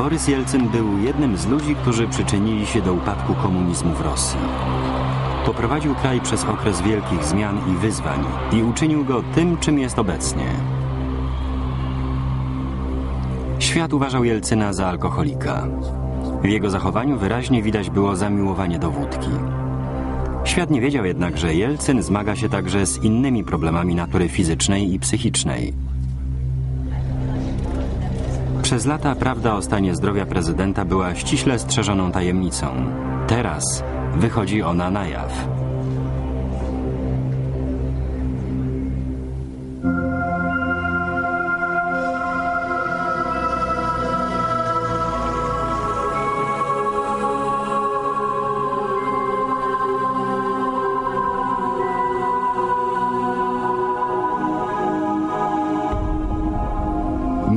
Borys Jelcyn był jednym z ludzi, którzy przyczynili się do upadku komunizmu w Rosji. Poprowadził kraj przez okres wielkich zmian i wyzwań i uczynił go tym, czym jest obecnie. Świat uważał Jelcyna za alkoholika. W jego zachowaniu wyraźnie widać było zamiłowanie do wódki. Świat nie wiedział jednak, że Jelcyn zmaga się także z innymi problemami natury fizycznej i psychicznej. Przez lata prawda o stanie zdrowia prezydenta była ściśle strzeżoną tajemnicą. Teraz wychodzi ona na jaw.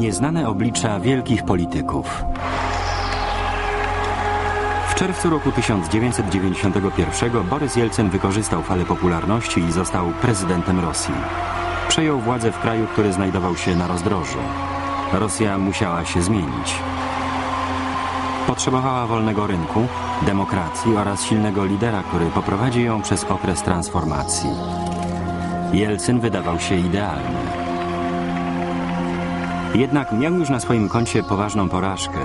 Nieznane oblicza wielkich polityków. W czerwcu roku 1991 Borys Jelcyn wykorzystał falę popularności i został prezydentem Rosji. Przejął władzę w kraju, który znajdował się na rozdrożu. Rosja musiała się zmienić. Potrzebowała wolnego rynku, demokracji oraz silnego lidera, który poprowadzi ją przez okres transformacji. Jelcyn wydawał się idealny. Jednak miał już na swoim koncie poważną porażkę.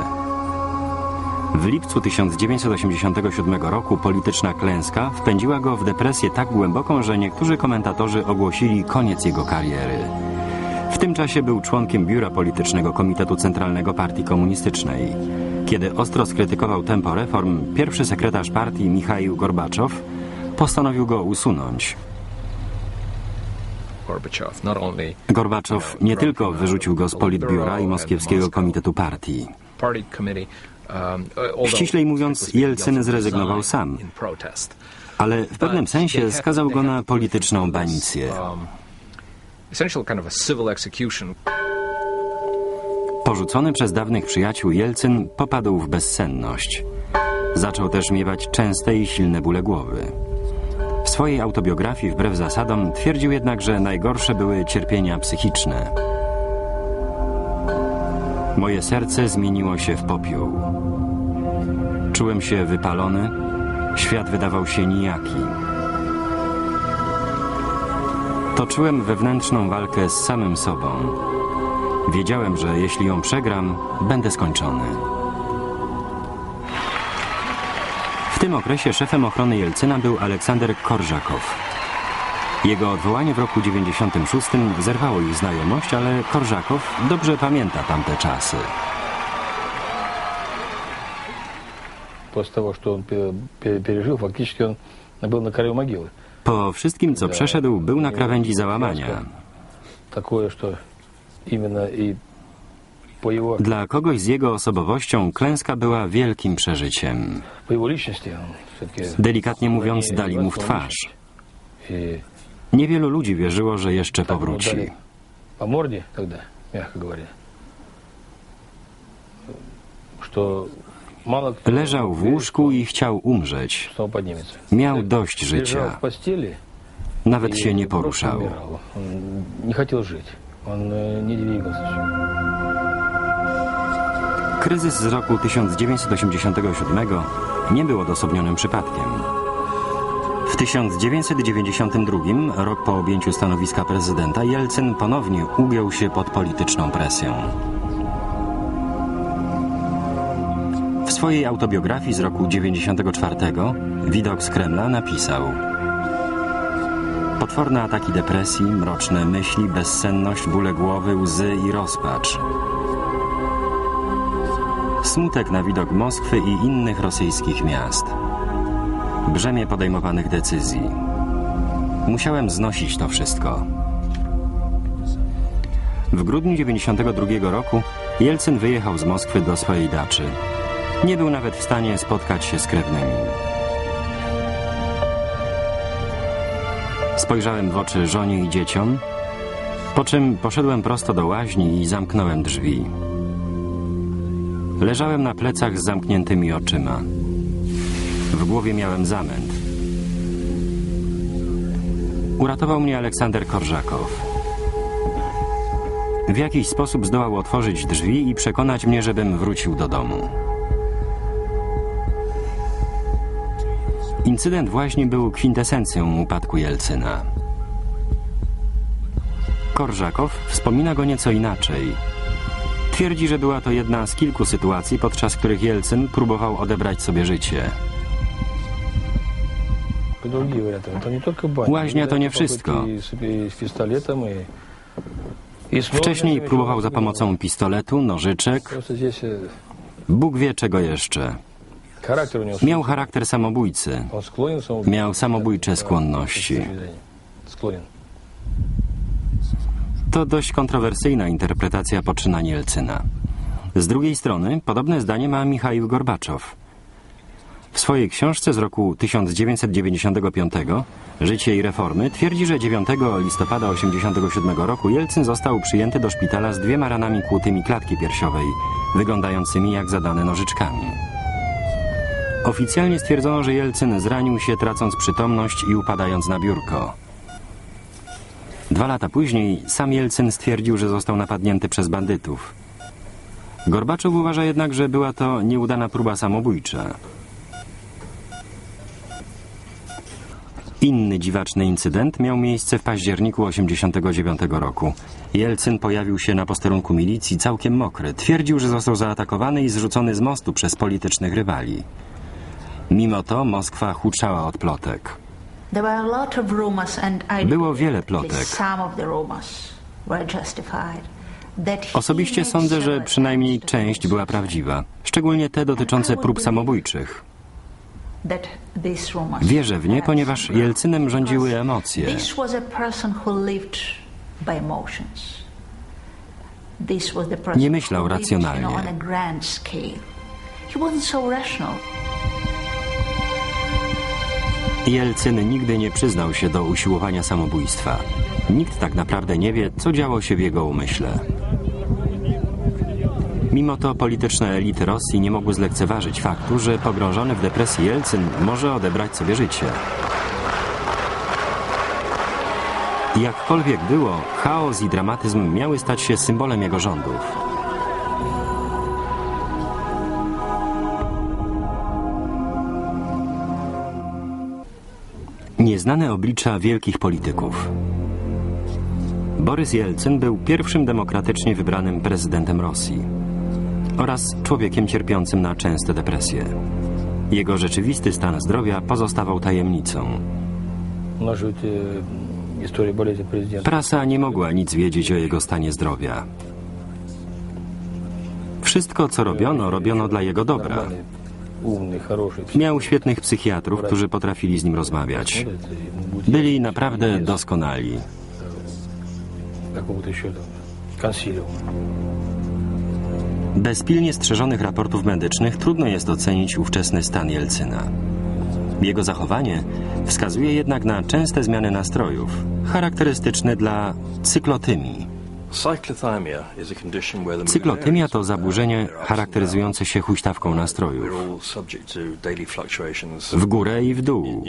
W lipcu 1987 roku polityczna klęska wpędziła go w depresję tak głęboką, że niektórzy komentatorzy ogłosili koniec jego kariery. W tym czasie był członkiem biura politycznego Komitetu Centralnego Partii Komunistycznej. Kiedy ostro skrytykował tempo reform, pierwszy sekretarz partii Michaił Gorbaczow postanowił go usunąć. Gorbaczow nie tylko wyrzucił go z politbiura i moskiewskiego komitetu partii. Ściślej mówiąc, Jelcyn zrezygnował sam, ale w pewnym sensie skazał go na polityczną banicję. Porzucony przez dawnych przyjaciół Jelcyn popadł w bezsenność. Zaczął też miewać częste i silne bóle głowy. Swojej autobiografii, wbrew zasadom, twierdził jednak, że najgorsze były cierpienia psychiczne. Moje serce zmieniło się w popiół. Czułem się wypalony, świat wydawał się nijaki. Toczyłem wewnętrzną walkę z samym sobą. Wiedziałem, że jeśli ją przegram, będę skończony. W tym okresie szefem ochrony Jelcyna był Aleksander Korżakow. Jego odwołanie w roku 96 zerwało ich znajomość, ale Korżakow dobrze pamięta tamte czasy. После того, что он пе- пе- пережил, фактически он был на краю могилы. Po wszystkim, co przeszedł, był na krawędzi załamania. Такое, что именно и по его, dla kogoś z jego osobowością klęska była wielkim przeżyciem. Delikatnie mówiąc, dali mu w twarz. Niewielu ludzi wierzyło, że jeszcze powróci. Leżał w łóżku i chciał umrzeć. Miał dość życia. Nawet się nie poruszał. Nie chciał żyć. On nie dźwigał się. Kryzys z roku 1987 nie był odosobnionym przypadkiem. W 1992, rok po objęciu stanowiska prezydenta, Jelcyn ponownie ugiął się pod polityczną presją. W swojej autobiografii z roku 1994 Widok z Kremla napisał Potworne ataki depresji, mroczne myśli, bezsenność, bóle głowy, łzy i rozpacz. Smutek na widok Moskwy i innych rosyjskich miast. Brzemię podejmowanych decyzji. Musiałem znosić to wszystko. W grudniu 92 roku Jelcyn wyjechał z Moskwy do swojej daczy. Nie był nawet w stanie spotkać się z krewnymi. Spojrzałem w oczy żonie i dzieciom, po czym poszedłem prosto do łaźni i zamknąłem drzwi. Leżałem na plecach z zamkniętymi oczyma. W głowie miałem zamęt. Uratował mnie Aleksander Korżakow. W jakiś sposób zdołał otworzyć drzwi i przekonać mnie, żebym wrócił do domu. Incydent właśnie był kwintesencją upadku Jelcyna. Korżakow wspomina go nieco inaczej. Twierdzi, że była to jedna z kilku sytuacji, podczas których próbował odebrać sobie życie. Łaźnia to nie wszystko. Wcześniej próbował za pomocą pistoletu, nożyczek, Bóg wie czego jeszcze. Miał charakter samobójcy. Miał samobójcze skłonności. To dość kontrowersyjna interpretacja poczynań Jelcyna. Z drugiej strony, podobne zdanie ma Michaił Gorbaczow. W swojej książce z roku 1995 Życie i reformy twierdzi, że 9 listopada 1987 roku Jelcyn został przyjęty do szpitala z dwiema ranami kłutymi klatki piersiowej, wyglądającymi jak zadane nożyczkami. Oficjalnie stwierdzono, że Jelcyn zranił się tracąc przytomność i upadając na biurko. Dwa lata później sam Jelcyn stwierdził, że został napadnięty przez bandytów. Gorbaczow uważa jednak, że była to nieudana próba samobójcza. Inny dziwaczny incydent miał miejsce w październiku 1989 roku. Jelcyn pojawił się na posterunku milicji całkiem mokry. Twierdził, że został zaatakowany i zrzucony z mostu przez politycznych rywali. Mimo to Moskwa huczała od plotek. Było wiele plotek. Osobiście sądzę, że przynajmniej część była prawdziwa, szczególnie te dotyczące prób samobójczych. Wierzę w nie, ponieważ. Jelcynem rządziły emocje. This was a Jelcyn nigdy nie przyznał się do usiłowania samobójstwa. Nikt tak naprawdę nie wie, co działo się w jego umyśle. Mimo to polityczne elity Rosji nie mogły zlekceważyć faktu, że pogrążony w depresji Jelcyn może odebrać sobie życie. Jakkolwiek było, chaos i dramatyzm miały stać się symbolem jego rządów. nieznane oblicza wielkich polityków. Borys Jelcyn był pierwszym demokratycznie wybranym prezydentem Rosji oraz człowiekiem cierpiącym na częste depresje. Jego rzeczywisty stan zdrowia pozostawał tajemnicą. Prasa nie mogła nic wiedzieć o jego stanie zdrowia. Wszystko, co robiono, robiono dla jego dobra. Miał świetnych psychiatrów, którzy potrafili z nim rozmawiać. Byli naprawdę doskonali. Bez pilnie strzeżonych raportów medycznych trudno jest ocenić ówczesny stan Jelcyna. Jego zachowanie wskazuje jednak na częste zmiany nastrojów, charakterystyczne dla cyklotymi. Cyclothymia is a condition where the Cyklotymia to zaburzenie charakteryzujące się huśtawką nastrojów. W górę i w dół.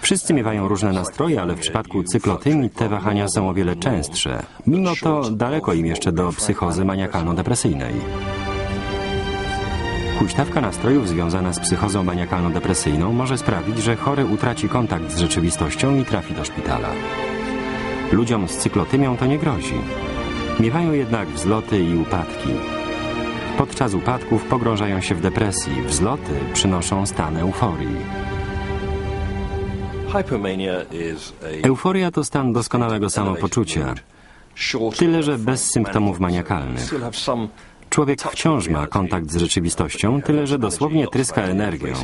Wszyscy miewają różne nastroje, ale w przypadku cyklotymii te wahania są o wiele częstsze. Mimo to daleko im jeszcze do psychozy maniakalno-depresyjnej. Huśtawka nastrojów związana z psychozą maniakalno-depresyjną może sprawić, że chory utraci kontakt z rzeczywistością i trafi do szpitala. Ludziom z cyklotymią to nie grozi. Miewają jednak wzloty i upadki. Podczas upadków pogrążają się w depresji, wzloty przynoszą stan euforii. Euforia to stan doskonałego samopoczucia. Tyle, że bez symptomów maniakalnych. Człowiek wciąż ma kontakt z rzeczywistością, tyle że dosłownie tryska energią.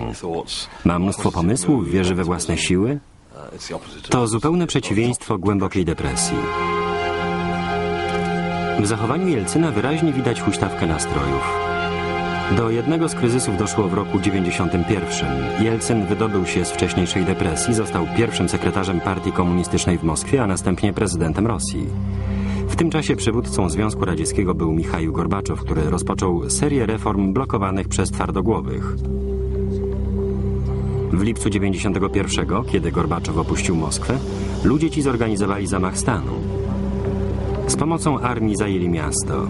Ma mnóstwo pomysłów, wierzy we własne siły. To zupełne przeciwieństwo głębokiej depresji. W zachowaniu Jelcyna wyraźnie widać huśtawkę nastrojów. Do jednego z kryzysów doszło w roku 91. Jelcyn wydobył się z wcześniejszej depresji, został pierwszym sekretarzem partii komunistycznej w Moskwie, a następnie prezydentem Rosji. W tym czasie przywódcą Związku Radzieckiego był Michaił Gorbaczow, który rozpoczął serię reform blokowanych przez twardogłowych. W lipcu 91, kiedy Gorbaczow opuścił Moskwę, ludzie ci zorganizowali zamach stanu. Z pomocą armii zajęli miasto.